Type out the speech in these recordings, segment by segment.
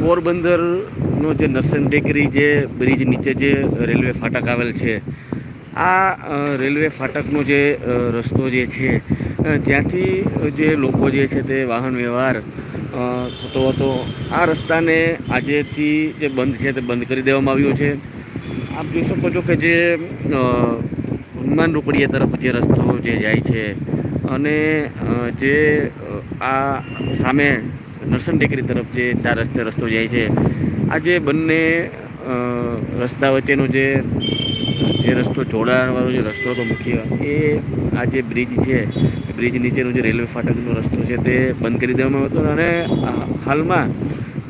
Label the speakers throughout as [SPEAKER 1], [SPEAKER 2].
[SPEAKER 1] પોરબંદરનો જે નરસન ટેકરી જે બ્રિજ નીચે જે રેલવે ફાટક આવેલ છે, આ રેલવે ફાટકનો જે રસ્તો જે છે જ્યાંથી જે લોકો જે છે તે વાહન વ્યવહાર થતો હતો, આ રસ્તાને આજેથી જે બંધ છે તે બંધ કરી દેવામાં આવ્યો છે. આપ જોઈ શકો છો કે જે હનુમાન રોકડીયા તરફ જે રસ્તો જે જાય છે અને જે આ સામે નરસન ટેકરી તરફ જે ચાર રસ્તે રસ્તો જાય છે આ જે બંને રસ્તા વચ્ચેનો જે જે રસ્તો જોડાણવાળો જે રસ્તો હતો મુખ્ય, એ આ જે બ્રિજ છે, બ્રિજ નીચેનો જે રેલવે ફાટકનો રસ્તો છે તે બંધ કરી દેવામાં આવ્યો હતો અને હાલમાં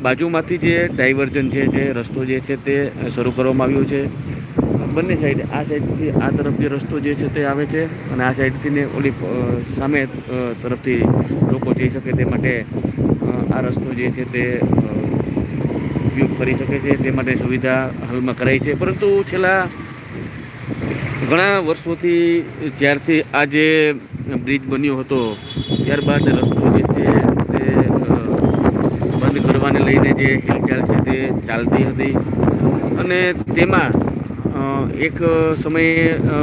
[SPEAKER 1] બાજુમાંથી જે ડાયવર્ઝન છે, જે રસ્તો જે છે તે શરૂ કરવામાં આવ્યો છે. બંને સાઈડ, આ સાઈડથી આ તરફ જે રસ્તો જે છે તે આવે છે અને આ સાઈડથી ને ઓલી સામે તરફથી લોકો જઈ શકે તે માટે આ રસ્તો જે છે તે ઉપયોગ કરી શકે છે, તે માટે સુવિધા હાલમાં કરાઈ છે. પરંતુ છેલ્લા ઘણા વર્ષોથી જ્યારથી આ જે બ્રિજ બન્યો હતો, ત્યારબાદ રસ્તો જે છે તે બંધ કરવાને લઈને જે હિલચાલ છે તે ચાલતી હતી. અને તેમાં એક સમયે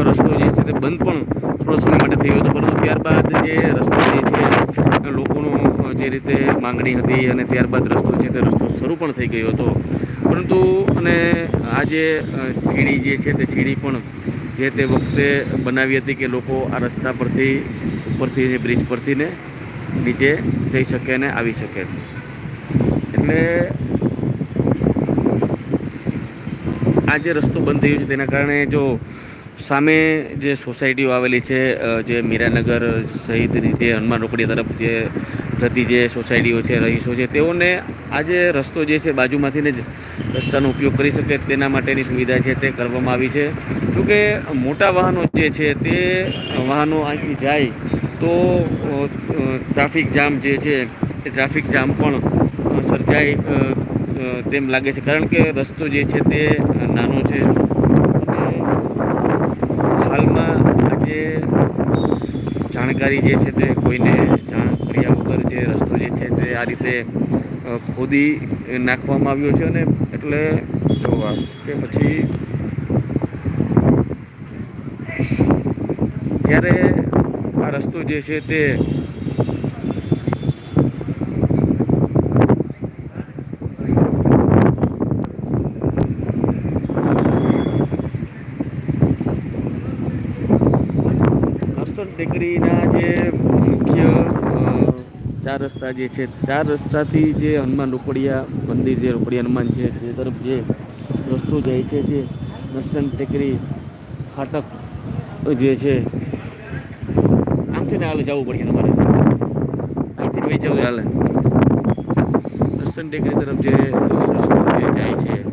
[SPEAKER 1] રસ્તો જે છે તે બંધ પણ થોડો સમય માટે થયો હતો, પરંતુ ત્યારબાદ જે રસ્તો જે છે લોકોનું જે રીતે માંગણી હતી અને ત્યારબાદ રસ્તો છે તે રસ્તો શરૂ પણ થઈ ગયો હતો. પરંતુ અને આ જે સીડી જે છે તે સીડી પણ જે તે વખતે બનાવી હતી કે લોકો આ રસ્તા પરથી, ઉપરથી બ્રિજ પરથી ને નીચે જઈ શકે અને આવી શકે. એટલે આ જે રસ્તો બંધ થયો છે તેના કારણે જો સામે જે સોસાયટીઓ આવેલી છે જે મીરાનગર સહિત રીતે હનુમાન રોકડી તરફ જે જતી જે સોસાયટીઓ છે, રહીશો છે, તેઓને આ જે રસ્તો જે છે બાજુમાંથીને જ રસ્તાનો ઉપયોગ કરી શકે તેના માટેની સુવિધા છે તે કરવામાં આવી છે. જોકે મોટા વાહનો જે છે તે વાહનો અહીંથી જાય તો ટ્રાફિક જામ જે છે એ ટ્રાફિક જામ પણ સર્જાય તેમ લાગે છે. કારણ કે રસ્તો જે છે તે નાનો છે અને હાલમાં આજે જાણકારી જે છે તે કોઈને જાણ કર્યા વગર જે રસ્તો જે છે તે આ રીતે ખોદી નાખવામાં આવ્યો છે અને એટલે જોવા. કે પછી જ્યારે આ રસ્તો જે છે તે ટેકરીના જે મુખ્ય ચાર રસ્તા જે છે ચાર રસ્તાથી જે હનુમાન રોકડિયા મંદિર જે રોકડિયા હનુમાન છે તે તરફ જે રસ્તો જાય છે જે નસ્તન ટેકરી ફાટક જે છે આમથી ને હાલે જવું પડશે તમારે. આમથી વહી જવું હાલે. નસ્તન ટેકરી તરફ જે રસ્તો જે જાય છે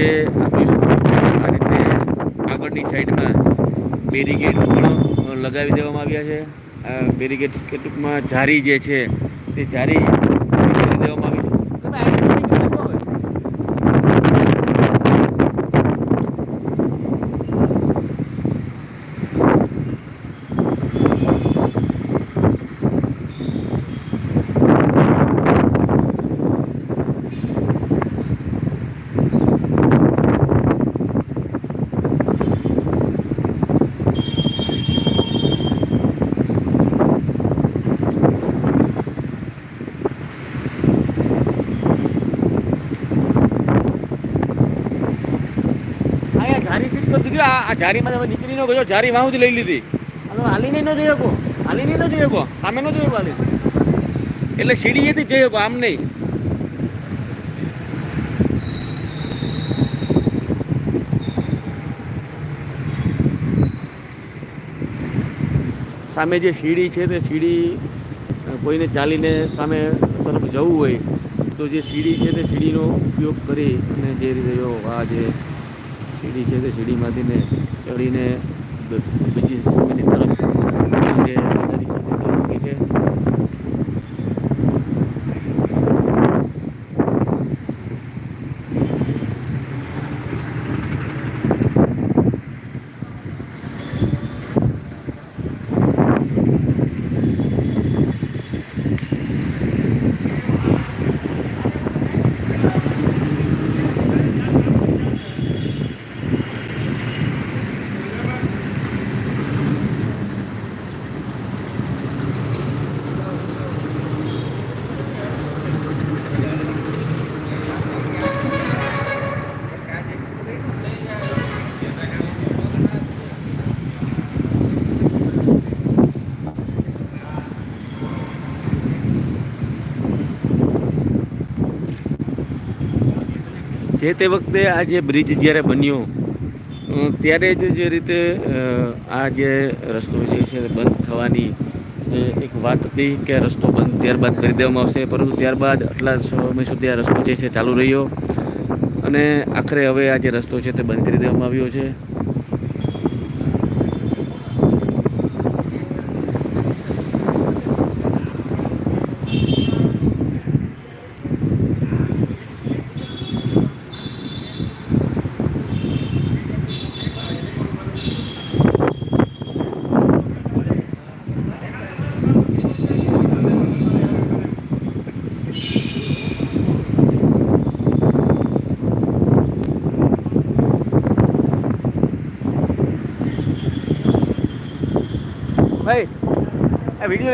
[SPEAKER 1] વચ્ચે આપી આ રીતે આગળની સાઈડમાં બેરીગેટ પણ લગાવી દેવામાં આવ્યા છે. આ બેરીગેટ કે ટૂંકમાં જારી જે છે, તે જારી કરી દેવામાં આવી છે અહીંયા જારી ફિટ કરી દીધી આ જારીમાં તમે નીકળી ન ગયો જારી વાં સુધી લઈ લીધી. તમે હાલીને ન જઈ શકો. હાલીને ન જઈ શકો. આમે ન જઈ શકો હાલી. એટલે સીડીએથી જ જઈ શકો આમ નહીં. સામે જે સીડી છે તે સીડી કોઈને ચાલીને સામે તરફ જવું હોય તો જે સીડી છે તે સીડીનો ઉપયોગ કરી અને જે રીતે આ જે સીડી છે તે સીડીમાંથી ને ચડીને બીજી સામેની તરફ છે જે તે વખતે આ જે બ્રિજ જ્યારે બન્યો ત્યારે જ જે રીતે આ જે રસ્તો જે છે બંધ થવાની જે એક વાત હતી કે રસ્તો બંધ ત્યારબાદ કરી દેવામાં આવશે, પરંતુ ત્યારબાદ આટલા સમય સુધી આ રસ્તો જે છે ચાલુ રહ્યો. અને આખરે હવે આ જે રસ્તો છે તે બંધ કરી દેવામાં આવ્યો છે. ભાઈ આ વીડિયો